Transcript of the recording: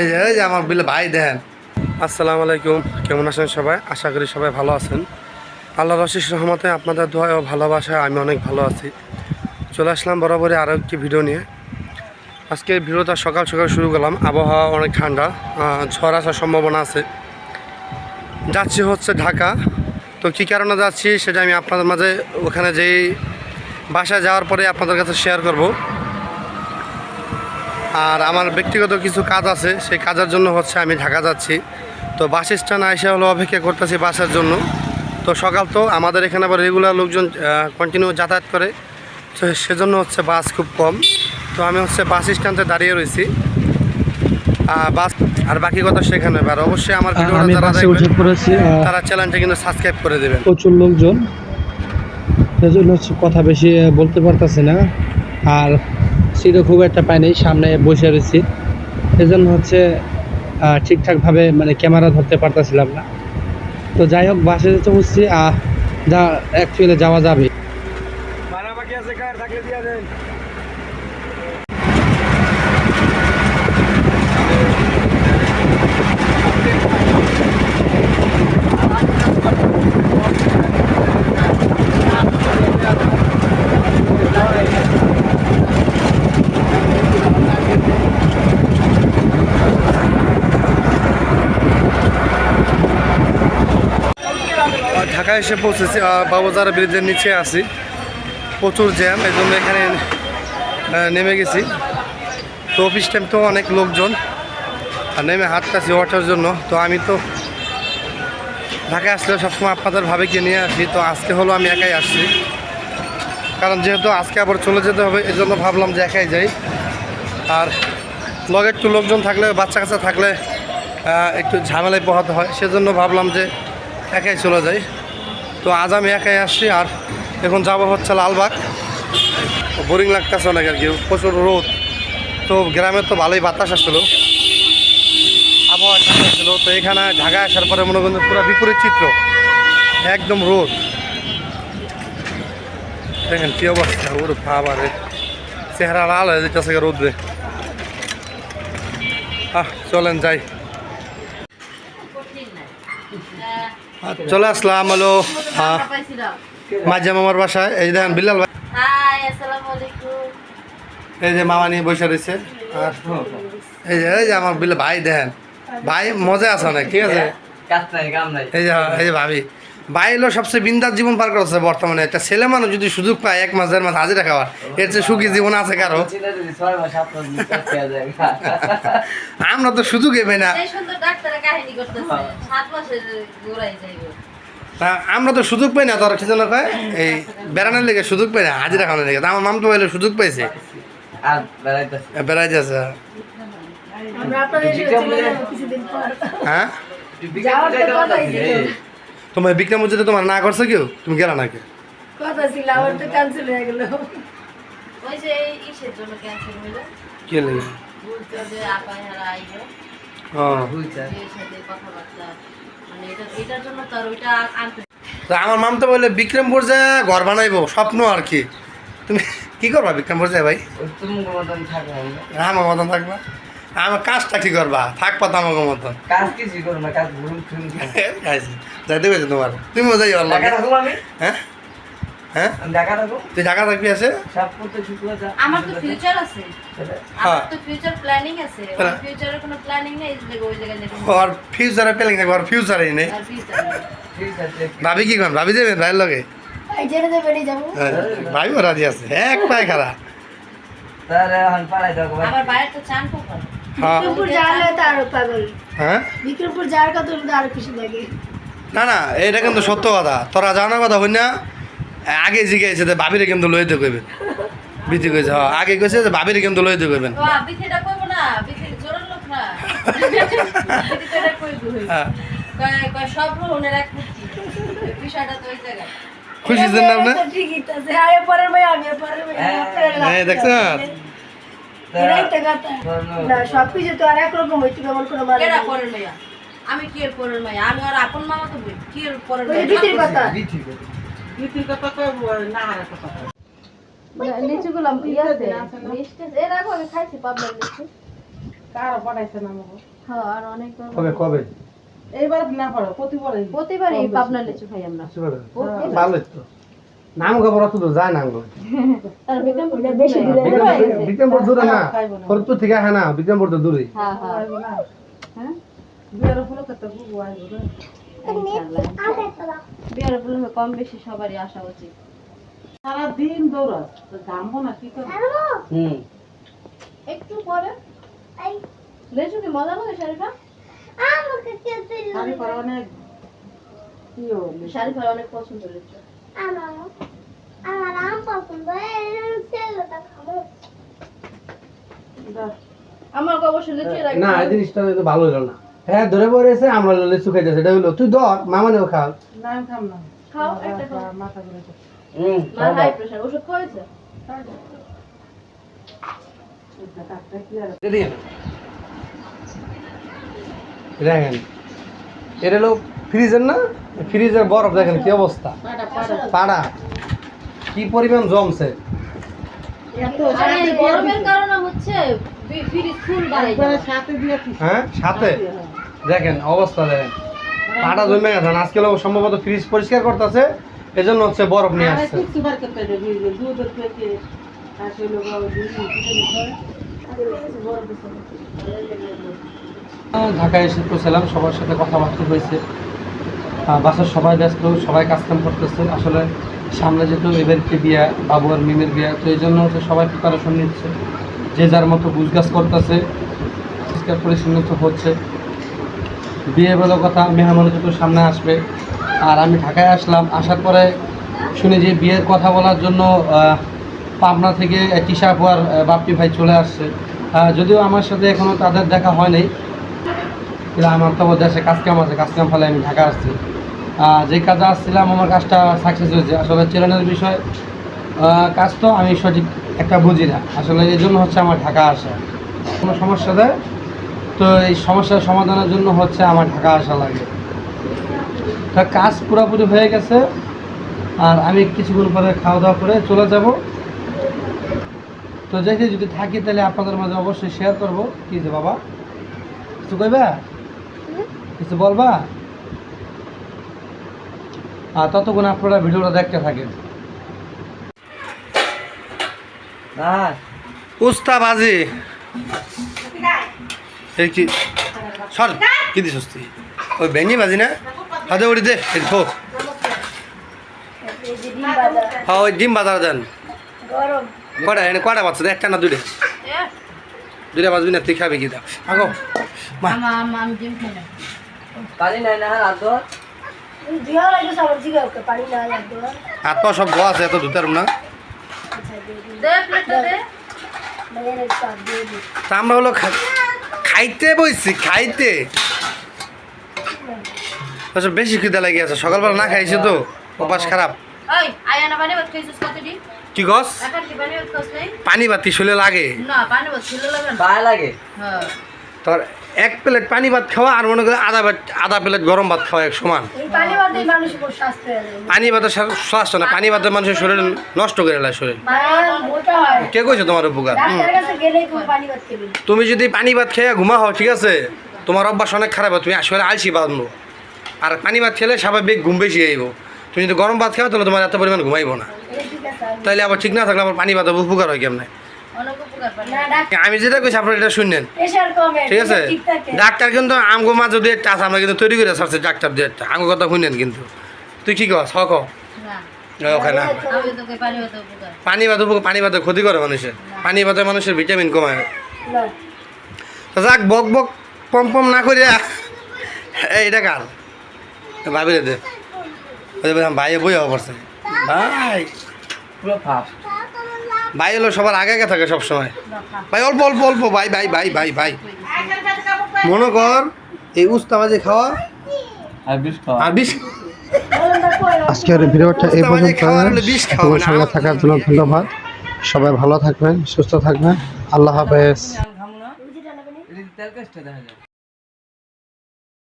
এই যে এই যে আমার বিলে ভাই দেন আসসালামু আলাইকুম। কেমন আছেন সবাই? আশা করি সবাই ভালো আছেন। আল্লাহ রশিস রহমতে আপনাদের দোয়া ও ভালোবাসায় আমি অনেক ভালো আছি। চলে আসলাম বরাবরই আরও একটি ভিডিও নিয়ে। আজকে ভিডিওটা সকাল সকাল শুরু করলাম। আবহাওয়া অনেক ঠান্ডা ঝড় আসার সম্ভাবনা আছে। যাচ্ছি হচ্ছে ঢাকা। তো কী কারণে যাচ্ছি সেটা আমি আপনাদের মাঝে ওখানে যেই বাসায় যাওয়ার পরে আপনাদের কাছে শেয়ার করব। আর আমার ব্যক্তিগত কিছু কাজ আছে সেই কাজের জন্য হচ্ছে আমি ঢাকা যাচ্ছি। তো বাস স্ট্যান্ড আইসা হলো অপেক্ষা করতেছি বাসের জন্য। তো সকাল তো আমাদের এখানে আবার রেগুলার লোকজন কন্টিনিউ যাতায়াত করে। তো সেজন্য হচ্ছে বাস খুব কম। তো আমি হচ্ছে বাস স্ট্যান্ডে দাঁড়িয়ে রয়েছি। বাস আর বাকি কথা সেখানে আর অবশ্যই আমার ভিডিওটা যারা তারা চ্যানেলটা কিন্তু সাবস্ক্রাইব করে দেবেন। প্রচুর লোকজন। সেজন্য হচ্ছে কথা বেশি বলতে পারতেছি না। আর সিটও খুব একটা পাইনি সামনে বসে রয়েছি। সেজন্য হচ্ছে ঠিকঠাকভাবে মানে ক্যামেরা ধরতে পারতেছিলাম না। তো যাই হোক, বাসে যেতে বুঝছি যা অ্যাকচুয়ালি যাওয়া যাবে আর ঢাকায় এসে পৌঁছেছি বাবুজার ব্রিজের নিচে আছি। প্রচুর জ্যাম এই জন্য এখানে নেমে গেছি। তো অফিস টাইম তো অনেক লোকজন, আর নেমে হাঁটতেছি ওঠার জন্য। তো আমি তো ঢাকায় আসলে সবসময় আপনাদের ভাবে কিনে নিয়ে আসি, তো আজকে হলো আমি একাই আসছি। কারণ যেহেতু আজকে আবার চলে যেতে হবে এই জন্য ভাবলাম যে একাই যাই। আর লগে একটু লোকজন থাকলে, বাচ্চা কাচ্চা থাকলে একটু ঝামেলায় পোহাতে হয়, সেজন্য ভাবলাম যে একাই চলে যাই। তো আজ আমি একাই আসছি আর এখন যাব হচ্ছে লালবাগ। বোরিং লাগতেছে অনেক আর কি, প্রচুর রোদ। তো গ্রামে তো ভালোই বাতাস আসছিল। আবহাওয়া ঠান্ডা ছিল তো এখানে ঢাকায় আসার পরে মনে করেন পুরো বিপরীত চিত্র। একদম রোদ। দেখেন কি অবস্থা, ওর বাবারে। চেহারা লাল হয়ে যেতেছে রোদে। আহ, চলেন যাই কঠিন না আর চলে আসলাম হলো মাঝে মামার বাসায়। এই যে দেখেন বিল্লাল ভাই। হাই আসসালামু আলাইকুম। এই যে মামা নিয়ে বসে রয়েছে। এই যে এই যে আমার বিলে ভাই দেখেন ভাই মজা আছে অনেক ঠিক আছে? কাজ নাই কাম নাই। এই যে এই যে ভাবি। ভাই হলো সবচেয়ে বিন্দাস জীবন পার করছে বর্তমানে। একটা ছেলে মানুষ যদি সুযোগ পায় এক মাস দেড় মাস হাজিরা খাওয়ার এর চেয়ে সুখী জীবন আছে কারও। আমরা তো সুযোগই পাই না। এই সুন্দর ডাক্তারের কাহিনী করতেছে সাত মাসের গোড়াই যাইব। তা আমরা তো সুযোগ পাই না তোর কি জন্য কয়? এই বেড়ানোর লেগে সুযোগ পাই না হাজিরা খাওয়ানোর লেগে। আমার মাম তো বলে সুযোগ পাইছে? আর বেড়াইতেছে। বেড়াই যাচ্ছে আমরা আপনাদের সাথে চলে যাব কিছুদিন পর। হ্যাঁ? তোমার বিক্রম মসজিদে তোমার না করছে কেউ? তুমি গেলা নাকি? কথা ছিল আমার তো ক্যান্সেল হয়ে গেল। ওই যে এই ইসের জন্য ক্যান্সেল হইল কে লেগে বলতে যে আপাই হারা আইবে ও। বুঝছে এর সাথে কথাবার্তা মানে এটা এটার জন্য তো আর ওইটা আনতে তা আমার মাম তো বললে বিক্রমপুর যে ঘর বানাইবো স্বপ্ন আর কি। তুমি কি করবা বিক্রমপুর যায় ভাই? তুমি মতন থাকে আমার মতন থাকবা। আমার কাজটা কি করবা? থাকবা তো আমার মতন কাজ কিছু করো না কাজ ভুল যাইতে গেছে তোমার। তুমিও যাই আল্লাহ হ্যাঁ? হ্যাঁ? ঢাকা তুই ঢাকা থাকবি আছে? সব করতে শুক্র যা আমার তো ফিউচার আছে। হ্যাঁ। আমার তো ফিউচার প্ল্যানিং আছে। হ্যাঁ। ফিউচারের কোনো প্ল্যানিং নেই ওই জায়গায় আর ফিউচারে পেলিং থাকব আর ফিউচারেই নেই। আর ফিউচার ঠিক আছে ভাবি কি করেন ভাবি দেবেন ভাইয়ের লগে? হ্যাঁ, ভাবিও রাজি আছে। এক পায়ে খারা তাহলে এখন পাড়াই থাকব ভাই আবার বাইরে তো চান হ্যাঁ। বিক্রমপুর যাওয়ালে তো আরও পাগল। হ্যাঁ? না না এটা কিন্তু সত্য কথা। তোরা জানার কথা হই না আগে জিজ্ঞাসা যে ভাবিরে কিন্তু লইতে কইবে বিতি কইছে হ্যাঁ আগে কইছে যে ভাবিরে কিন্তু লইতে কইবেন। ও বিথিটা কইবো না বিথি জোরের লোক না। বিথি তো এটা কইবো হ্যাঁ খুশি যে না আপনি? ঠিকই তো আরে পরের ভাই আমি পরের ভাই হ্যাঁ, দেখছেন? এরাই তো কথা না সব কিছু তো আর একরকম হইতে এমন কোনো মানে কেডা পরের মাইয়া? আমি কি এর পরের মাইয়া? আমি আর আপন মামা তো কি এর পরের মাইয়া? ভীতির কথা। ঠিক আছে লিচুগুলো আছে মিষ্টি আছে। এর আগে আমি খাইছি পাবনার লিচু। কারও পড়াইছে না আমাকে? হ্যাঁ আর অনেক কবে কবে? এইবার না পড়ো প্রতিবারই। প্রতিবারই পাবনার লিচু। খাই আমরা। ভালো তো। নাম খবর দূর যায় না গো। তার বিক্রম বেশি দূরে বিক্রমপুর দূরে না। ফরিদপুর থেকে হ্যাঁ না বিক্রমপুর তো দূরে। হ্যাঁ হ্যাঁ। হ্যাঁ? কম বেশি সবারই আসা উচিত। সারা দৌড়াস ঘামবো না কি করব? একটু পরে লিচু কি মজা লাগে শাড়িটা? শাড়ি পরা অনেক কি হলো শাড়ি পরে অনেক পছন্দ লিচু আমার অবশ্যই লিচু লাগে না এই জিনিসটা তো ভালো হলো না। হ্যাঁ ধরে পড়েছে আমরা লিচু খাইতেছে এটা হলো তুই ধর মামানেও খাও। না আমি খাম না। খাও একটা খাও। মাথা ঘুরে হুম মার হাই প্রেশার ওষুধ খাওয়াইছে? এটা কাটতে কি আর দেখেন এটা হলো ফ্রিজের না? ফ্রিজের বরফ দেখেন কি অবস্থা। পাড়া। কি পরিমাণ জমছে? হ্যাঁ? সাথে? দেখেন অবস্থা দেখেন। পাটা জমে গেছে। আজকে লোক সম্ভবত ফ্রিজ পরিষ্কার করতেছে এজন্য হচ্ছে বরফ নিয়ে আসছে। ঢাকায় এসে পৌঁছালাম। সবার সাথে কথাবার্তা হয়েছে। বাসার সবাই ব্যস্ত, সবাই কাজকাম করতেছে। আসলে সামনে যেহেতু এবারকে বিয়া, বাবু আর মিমের বিয়া, তো এই জন্য হচ্ছে সবাই প্রিপারেশন নিচ্ছে। যে যার মতো গুজগাছ করতেছে পরিষ্কার পরিচ্ছন্নত হচ্ছে। বিয়ে বলে কথা মেহমান দুটো সামনে আসবে। আর আমি ঢাকায় আসলাম, আসার পরে শুনি যে বিয়ের কথা বলার জন্য পাবনা থেকে টিশাপু আর বাপ্পি ভাই চলে আসছে। যদিও আমার সাথে এখনও তাদের দেখা হয়নি কিন্তু আমার তো দেশে কাজ কাম আছে, কাজ কাম ফলে আমি ঢাকা আসছি। যে কাজে আসছিলাম আমার কাজটা সাকসেস হয়েছে। আসলে চ্যানেলের বিষয় কাজ তো আমি সঠিক একটা বুঝি না। আসলে এই জন্য হচ্ছে আমার ঢাকা আসা। কোনো সমস্যা দেয়? তো এই সমস্যার সমাধানের জন্য হচ্ছে আমার ঢাকা আসা লাগে। তা কাজ পুরোপুরি হয়ে গেছে আর আমি কিছুক্ষণ পরে খাওয়া দাওয়া করে চলে যাব। তো দেখি যদি থাকি তাহলে আপনাদের মাঝে অবশ্যই শেয়ার করব। কি যে বাবা? কিছু কইবা? কিছু বলবা? আর ততক্ষণ আপনারা ভিডিওটা দেখতে থাকেন। না উস্তা কি? সর কি দিস তুই ওই ভেঙি বাজি না? হাতে উড়ি দে এই হ্যাঁ ওই ডিম বাজার দেন। কটা এনে কটা বাচ্চা একটা না দুইটা। দুইটা বাজবি না তুই খাবি কি দা আগো। মা। ডিম খাই না। হাত পা সব গোয়া আছে এত ধুতার না। আমরা হলো খাইতে বইছি খাইতে। আচ্ছা বেশি খিদে লাগে আছে সকালবেলা না খাইছি তো? অভ্যাস খারাপ। কি গছ পানি বাতি শুলে লাগে। না পানি ভাত ছিল লাগে লাগে। হ্যাঁ। তোর এক প্লেট পানি ভাত খাওয়া আর মনে করে আধা প্লেট আধা প্লেট গরম ভাত খাওয়া এক সমান। পানি ভাতের স্বা- স্বাস্থ্য না পানি ভাতের মানুষের শরীর নষ্ট করে দেয় শরীর। হয়। কে কইছে তোমার উপকার? তুমি যদি পানি ভাত খেয়ে ঘুমা হও ঠিক আছে? তোমার অভ্যাস অনেক খারাপ তুমি আসলে আলসি বাঁধবো আর পানি ভাত খেলে স্বাভাবিক ঘুম বেশি আইব তুমি যদি গরম ভাত খাও তাহলে তোমার এত পরিমাণ ঘুমাইব না। তাইলে আবার ঠিক না থাকলে আবার পানি ভাত উপকার হয় কেমন অনেক উপকার পানি না ডাক্তার আমি যেটা কইছি আপনারা এটা কমে ঠিক আছে? ডাক্তার কিন্তু আমগো মাঝে দিয়ে একটা আছে আমরা কিন্তু তৈরি করে ছাড়ছে ডাক্তার দিয়ে একটা। আমগো কথা শুনেন কিন্তু। তুই কি কস? হক না। ওখানে পানি ভাত উপকার। পানি ভাত উপকার পানি ভাতে ক্ষতি করে মানুষের। পানি ভাতে মানুষের ভিটামিন কমায়। যাক বক বক পম পম না করিয়া। এই এটা কার? ভাবিরে দে। ভাইয়ে বই হওয়া পড়ছে ভাই। পুরো ফাস্ট। ভাই হলো সবার আগে আগে থাকে সবসময়। ভাই অল্প অল্প অল্প ভাই ভাই ভাই ভাই ভাই। মনে কর এই উস্তাবাজি খাওয়া খাওয়া। আর বিষ আজকের ভিডিওটা এই পর্যন্ত তোমার সঙ্গে থাকার জন্য ধন্যবাদ। সবাই ভালো থাকবেন সুস্থ থাকবেন। আল্লাহ হাফেজ।